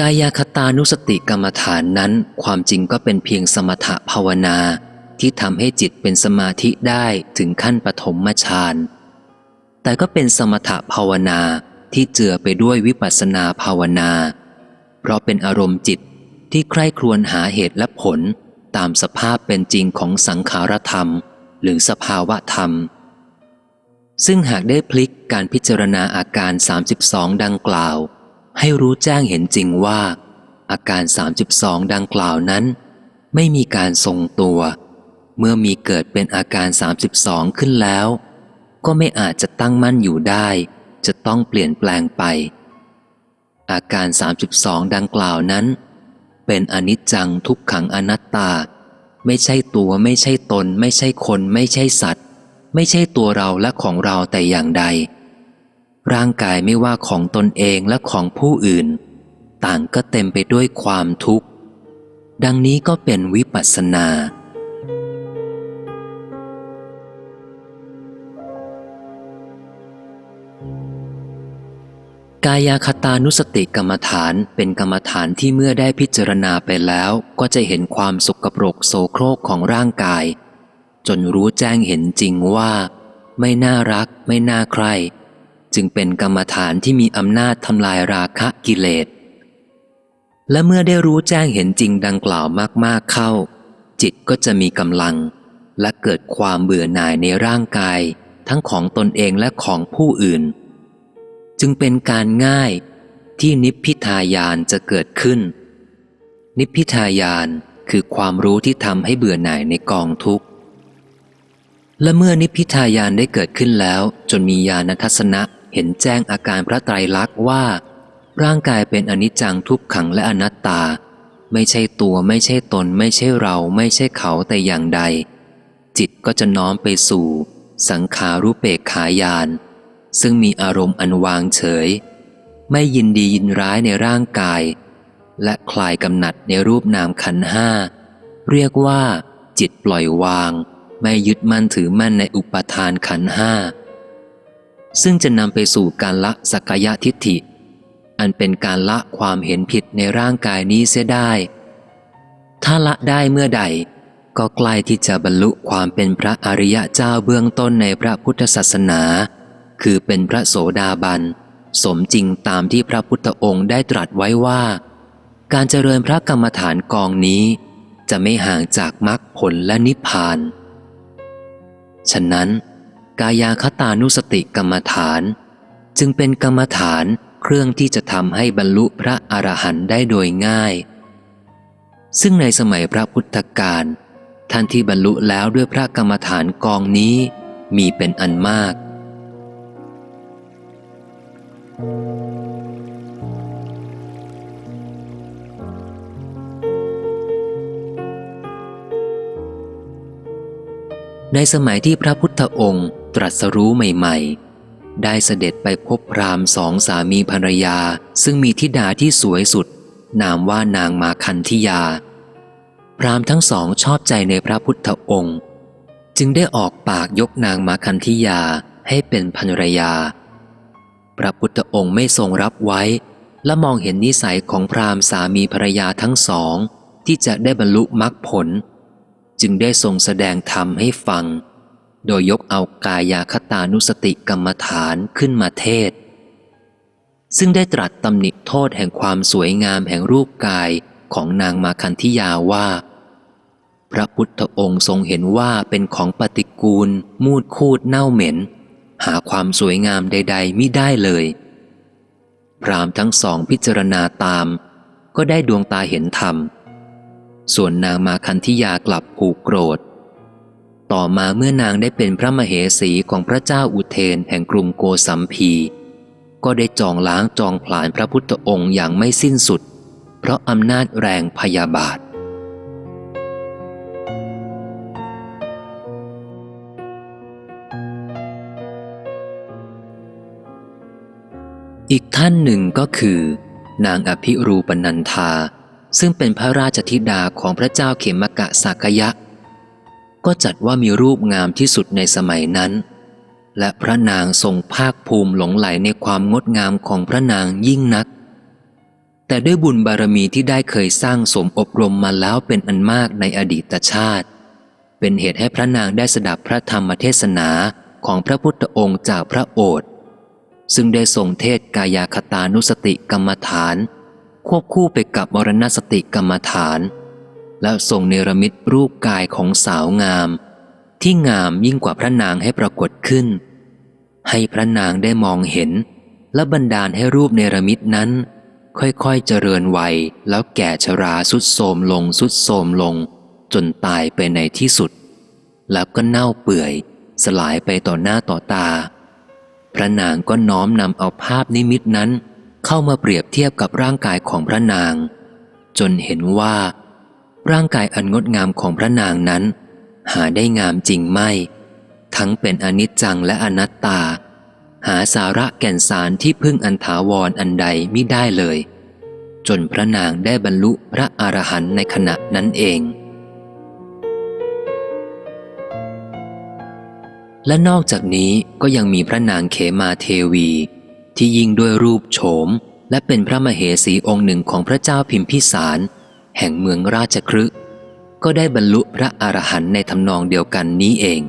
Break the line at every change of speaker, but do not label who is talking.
กายคตานุสติกรรมฐานนั้น ความจริงก็เป็นเพียงสมถะภาวนา ที่ทำให้จิตเป็นสมาธิได้ถึงขั้นปฐมฌานแต่ก็เป็นสมถะภาวนาที่เจือไปด้วยวิปัสสนาภาวนา เพราะเป็นอารมณ์จิตที่ใคร่ครวญหาเหตุและผลตามสภาพเป็นจริงของสังขารธรรม หรือสภาวะธรรม ซึ่งหากได้พลิกการพิจารณาอาการ 32 ดังกล่าว ให้รู้แจ้งเห็นจริงว่า อาการ 32 ดังกล่าวนั้น ไม่มีการทรงตัว เมื่อมีเกิดเป็นอาการ 32 ขึ้นแล้ว ก็ไม่อาจจะตั้งมั่นอยู่ได้ จะต้องเปลี่ยนแปลงไป อาการ 32 ดังกล่าวนั้น เป็นอนิจจังทุกขังอนัตตา ไม่ใช่ตัวไม่ใช่ตน ไม่ใช่คน ไม่ใช่สัตว์ ไม่ใช่ตัวเราและของเราแต่อย่างใด ร่างกายไม่ว่าของตนเองและของผู้อื่น ต่างก็เต็มไปด้วยความทุกข์ ดังนี้ก็เป็นวิปัสสนา กายาคตานุสติกรรมฐานเป็นกรรมฐานที่เมื่อได้พิจารณาไปแล้วก็จะเห็นความสุกปรกโสโครกของร่างกาย จนรู้แจ้งเห็นจริงว่า ไม่น่ารัก ไม่น่าใคร จึงเป็นกรรมฐานที่มีอำนาจทำลายราคะกิเลส และเมื่อได้รู้แจ้งเห็นจริงดังกล่าวมากๆเข้า จิตก็จะมีกำลัง และเกิดความเบื่อหน่ายในร่างกาย ทั้งของตนเองและของผู้อื่น จึงเป็นการง่ายที่นิพพิทายานจะเกิดขึ้น นิพพิทายานคือความรู้ที่ทำให้เบื่อหน่ายในกองทุกข์และเมื่อนิพพิทายานได้เกิดขึ้นแล้ว จนมีญาณทัศนะ เห็นแจ้งอาการพระไตรลักษณ์ว่า ร่างกายเป็นอนิจจังทุกขังและอนัตตา ไม่ใช่ตัวไม่ใช่ตน ไม่ใช่เรา ไม่ใช่เขาแต่อย่างใด จิตก็จะน้อมไปสู่ สังขารุเปกขายาน ซึ่งมีอารมณ์อันวางเฉย ไม่ยินดียินร้ายในร่างกาย และคลายกำหนัดในรูปนามขันห้าเรียกว่า จิตปล่อยวาง ไม่ยึดมั่นถือมั่นในอุปทานขันห้า ซึ่งจะนำไปสู่การละสักกายทิฏฐิ อันเป็นการละความเห็นผิดในร่างกายนี้เสียได้ ถ้าละได้เมื่อใด ก็ใกล้ที่จะบรรลุความเป็นพระอริยะเจ้าเบื้องต้นในพระพุทธศาสนา คือเป็นพระโสดาบัน สมจริงตามที่พระพุทธองค์ได้ตรัสไว้ว่า การเจริญพระกรรมฐานกองนี้ จะไม่ห่างจากมรรคผลและนิพพาน ฉะนั้น กายาคตานุสติกรรมฐาน จึงเป็นกรรมฐานเครื่องที่จะทำให้บรรลุพระอรหันต์ได้โดยง่าย ซึ่งในสมัยพระพุทธกาลท่านที่บรรลุแล้วด้วยพระกรรมฐานกองนี้มีเป็นอันมาก ในสมัยที่พระพุทธองค์ ตรัสรู้ใหม่ ๆ ได้เสด็จไปพบพราหมณ์สองสามีภรรยา ซึ่งมีธิดาที่สวยสุด นามว่านางมาคันธิยา พราหมณ์ทั้งสองชอบใจในพระพุทธองค์ จึงได้ออกปากยกนางมาคันธิยาให้เป็นภรรยา พระพุทธองค์ไม่ทรงรับไว้ และมองเห็นนิสัยของพราหมณ์สามีภรรยาทั้งสอง ที่จะได้บรรลุมรรคผล จึงได้ทรงแสดงธรรมให้ฟัง โดยยกเอากายาคตานุสติกรรมฐานขึ้นมาเทศ ซึ่งได้ตรัสตำหนิโทษแห่งความสวยงามแห่งรูปกายของนางมาคันธิยาว่า พระพุทธองค์ทรงเห็นว่าเป็นของปฏิกูล มูดคูดเน่าเหม็น หาความสวยงามใด ๆ มิได้เลย พรามทั้งสองพิจารณาตาม ก็ได้ดวงตาเห็นธรรม ส่วนนางมาคันธิยากลับผูกโกรธ ต่อมาเมื่อนางได้เป็นพระมเหสีของพระเจ้าอุเทนแห่งกรุงโกสัมพี ก็ได้จองล้างจองผลาญพระพุทธองค์อย่างไม่สิ้นสุด เพราะอำนาจแรงพยาบาท อีกท่านหนึ่งก็คือ นางอภิรูปนันธา ซึ่งเป็นพระราชธิดาของพระเจ้าเขมกะสักยะ ก็จัดว่ามีรูปงามที่สุดในสมัยนั้น และพระนางทรงภาคภูมิหลงไหลในความงดงามของพระนางยิ่งนัก แต่ด้วยบุญบารมีที่ได้เคยสร้างสมอบรมมาแล้วเป็นอันมากในอดีตชาติ เป็นเหตุให้พระนางได้สดับพระธรรมเทศนาของพระพุทธองค์จากพระโอษฐ์ซึ่งได้ทรงเทศกายาคตานุสติกรรมฐาน ควบคู่ไปกับมรณสติกรรมฐาน และทรงเนรมิตรูปกายของสาวงาม ที่งามยิ่งกว่าพระนางให้ปรากฏขึ้น ให้พระนางได้มองเห็น และบันดาลให้รูปเนรมิตนั้น ค่อยๆเจริญวัยแล้วแก่ชราสุดโทรมลงสุดโทรมลง จนตายไปในที่สุด แล้วก็เน่าเปื่อย สลายไปต่อหน้าต่อตา พระนางก็น้อมนำเอาภาพนิมิตนั้น เข้ามาเปรียบเทียบกับร่างกายของพระนาง จนเห็นว่า ร่างกายอันงดงามของพระนางนั้น หาได้งามจริงไม่ ทั้งเป็นอนิจจังและอนัตตา หาสาระแก่นสารที่พึ่งอันถาวรอันใดมิได้เลย จนพระนางได้บรรลุพระอรหันต์ในขณะนั้นเอง และนอกจากนี้ก็ยังมีพระนางเขมาเทวี ที่ยิ่งด้วยรูปโฉม และเป็นพระมเหสีองค์หนึ่งของพระเจ้าพิมพิสาร แห่งเมืองราชครึก็ได้บรรลุพระอรหันต์ในทำนองเดียวกันนี้เอง